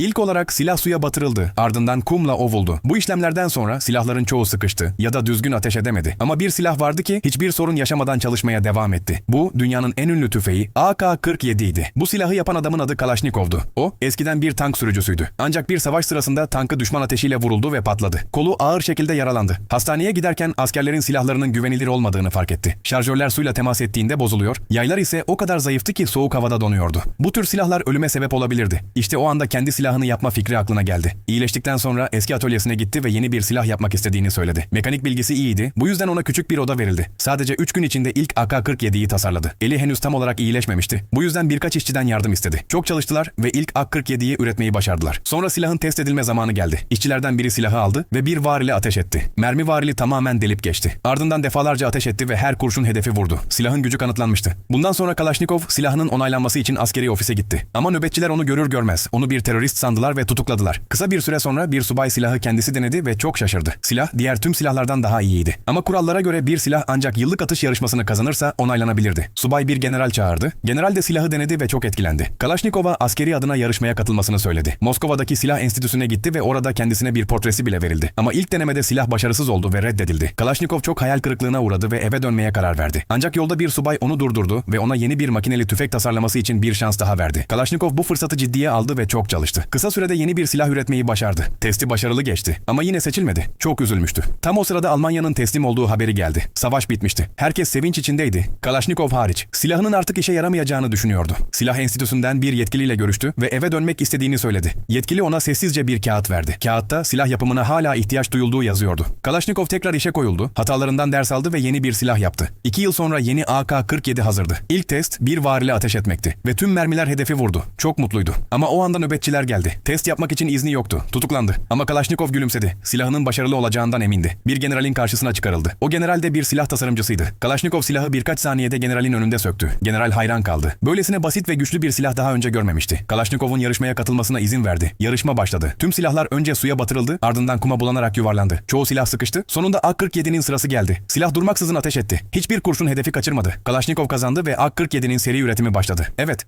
İlk olarak silah suya batırıldı, ardından kumla ovuldu. Bu işlemlerden sonra silahların çoğu sıkıştı ya da düzgün ateş edemedi. Ama bir silah vardı ki hiçbir sorun yaşamadan çalışmaya devam etti. Bu dünyanın en ünlü tüfeği AK-47 idi. Bu silahı yapan adamın adı Kalaşnikov'du. O eskiden bir tank sürücüsüydü. Ancak bir savaş sırasında tankı düşman ateşiyle vuruldu ve patladı. Kolu ağır şekilde yaralandı. Hastaneye giderken askerlerin silahlarının güvenilir olmadığını fark etti. Şarjörler suyla temas ettiğinde bozuluyor. Yaylar ise o kadar zayıftı ki soğuk havada donuyordu. Bu tür silahlar ölüme sebep olabilirdi. İşte o anda kendi silahını yapma fikri aklına geldi. İyileştikten sonra eski atölyesine gitti ve yeni bir silah yapmak istediğini söyledi. Mekanik bilgisi iyiydi. Bu yüzden ona küçük bir oda verildi. Sadece 3 gün içinde ilk AK-47'yi tasarladı. Eli henüz tam olarak iyileşmemişti. Bu yüzden birkaç işçiden yardım istedi. Çok çalıştılar ve ilk AK-47'yi üretmeyi başardılar. Sonra silahın test edilme zamanı geldi. İşçilerden biri silahı aldı ve bir varile ateş etti. Mermi varili tamamen delip geçti. Ardından defalarca ateş etti ve her kurşun hedefi vurdu. Silahın gücü kanıtlanmıştı. Bundan sonra Kalaşnikov silahının onaylanması için askeri ofise gitti. Ama nöbetçiler onu görür görmez onu bir terörist sandılar ve tutukladılar. Kısa bir süre sonra bir subay silahı kendisi denedi ve çok şaşırdı. Silah diğer tüm silahlardan daha iyiydi. Ama kurallara göre bir silah ancak yıllık atış yarışmasını kazanırsa onaylanabilirdi. Subay bir general çağırdı. General de silahı denedi ve çok etkilendi. Kalaşnikov'a askeri adına yarışmaya katılmasını söyledi. Moskova'daki silah enstitüsüne gitti ve orada kendisine bir portresi bile verildi. Ama ilk denemede silah başarısız oldu ve reddedildi. Kalaşnikov çok hayal kırıklığına uğradı ve eve dönmeye karar verdi. Ancak yolda bir subay onu durdurdu ve ona yeni bir makineli tüfek tasarlaması için bir şans daha verdi. Kalaşnikov bu fırsatı ciddiye aldı ve çok çalıştı. Kısa sürede yeni bir silah üretmeyi başardı. Testi başarılı geçti ama yine seçilmedi. Çok üzülmüştü. Tam o sırada Almanya'nın teslim olduğu haberi geldi. Savaş bitmişti. Herkes sevinç içindeydi. Kalaşnikov hariç. Silahının artık işe yaramayacağını düşünüyordu. Silah enstitüsünden bir yetkiliyle görüştü ve eve dönmek istediğini söyledi. Yetkili ona sessizce bir kağıt verdi. Kağıtta silah yapımına hala ihtiyaç duyulduğu yazıyordu. Kalaşnikov tekrar işe koyuldu. Hatalarından ders aldı ve yeni bir silah yaptı. İki yıl sonra yeni AK-47 hazırdı. İlk test bir varile ateş etmekti ve tüm mermiler hedefi vurdu. Çok mutluydu. Ama o anda nöbetçiler geldi. Test yapmak için izni yoktu. Tutuklandı. Ama Kalaşnikov gülümsedi. Silahının başarılı olacağından emindi. Bir generalin karşısına çıkarıldı. O general de bir silah tasarımcısıydı. Kalaşnikov silahı birkaç saniyede generalin önünde söktü. General hayran kaldı. Böylesine basit ve güçlü bir silah daha önce görmemişti. Kalaşnikov'un yarışmaya katılmasına izin verdi. Yarışma başladı. Tüm silahlar önce suya batırıldı, ardından kuma bulanarak yuvarlandı. Çoğu silah sıkıştı. Sonunda AK-47'nin sırası geldi. Silah durmaksızın ateş etti. Hiçbir kurşun hedefi kaçırmadı. Kalaşnikov kazandı ve AK-47'nin seri üretimi başladı. Evet,